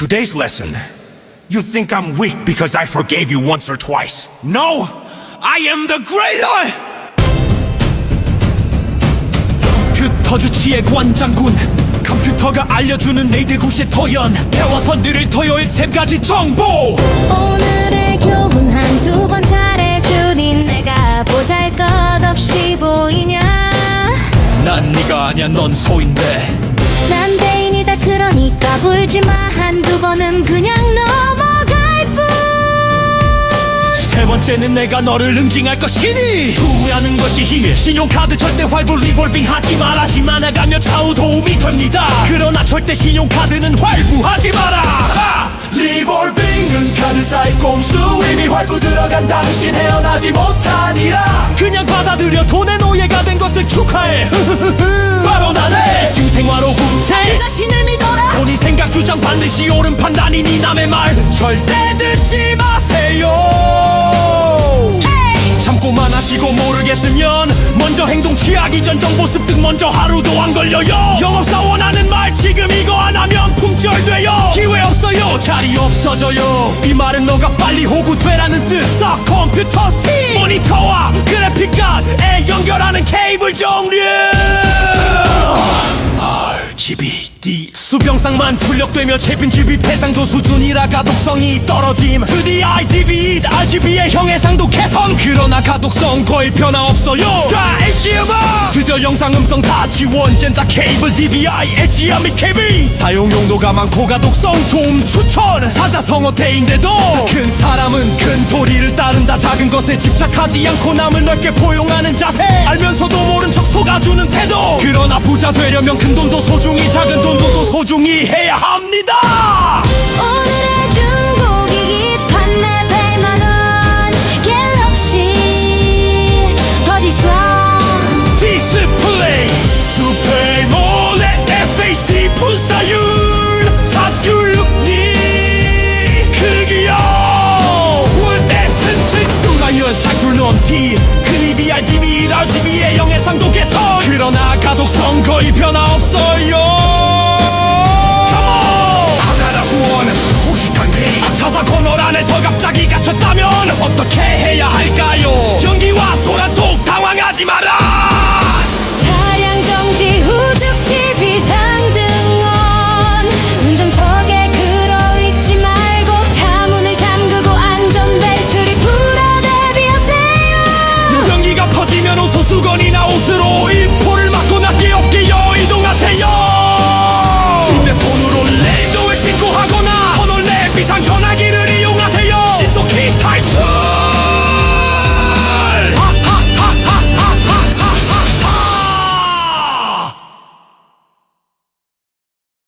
Today's lesson. You think I'm weak because I forgave you once or twice. No! I am the greater! 컴퓨터 주치의 관장군 컴퓨터가 알려주는 내대구시의 토연 회원선들을 토요일 샘까지 정보 오늘의 교훈 한두 번 잘해주니 내가 보잘것없이 보이냐 난 네가 아니야 넌 소인데 난 그러니까 불지마. 한두 번은 그냥 넘어갈 뿐. 세 번째는 내가 너를 응징할 것이니. 후회하는 것이 힘이 신용카드 절대 활부 리볼빙 하지 마라 힘 많아가며 좌우 도움이 됩니다. 그러나 절대 신용카드는 활부하지 마라. 하! 리볼빙은 카드사의 꼼수 이미 활부 들어간 당신 헤어나지 못하니라. 그냥 받아들여 돈의 노예가 된 것을 축하해 반드시 옳은 판단이니 남의 말. 절대 듣지 마세요. 참고만 하시고 모르겠으면 먼저 행동 취하기 전 정보 습득 먼저 하루도 안 걸려요. 영업사원 하는 말 지금 이거 안 하면 품절돼요. 기회 없어요. 자리 없어져요. 이 말은 너가 빨리 호구되라는 뜻써 컴퓨터 팀 모니터와 그래픽 카드에 연결하는 케이블 종류 RGBD 수병상만 출력되며 재빈집이 폐상도 수준이라 가독성이 떨어짐. 2D IDV RGB의 형해상도 개선. 그러나 가독성 거의 변화 없어요. 자 HDMI 드디어 영상 음성 다 지원 젠다 케이블 DVI HDMI 케이블 사용 용도가 많고 가독성 좀 추천. 사자성어 대인데도 큰 사람은 큰 도리를 따른다. 작은 것에 집착하지 않고 남을 넓게 포용하는 자세. 알면서도 모른 척 속아주는 태도 부자 되려면 큰 돈도 소중히 작은 돈도 또 소중히 해야 합니다. 오늘의 중고기기 판매 100만원 갤럭시. 어디서? 디스플레이 수페몰레 FHD 분사율 496니 크기요 월에스트 순간열 상투는 D 크리비알 DV RGB의 영해상도 그러나 가독성 거의 변화 없어요. 하나라고 하는 호식한 게 아차사 코너 안에서 갑자기 갇혔다면 어떻게 해야 할까요? 연기와 소란 속 당황하지 마라! 차량 정지 후 즉시 비상등원. 운전석에 끌어있지 말고 차문을 잠그고 안전벨트를 풀어 대비하세요. 연기가 퍼지면 옷소수건이나 옷으로 입고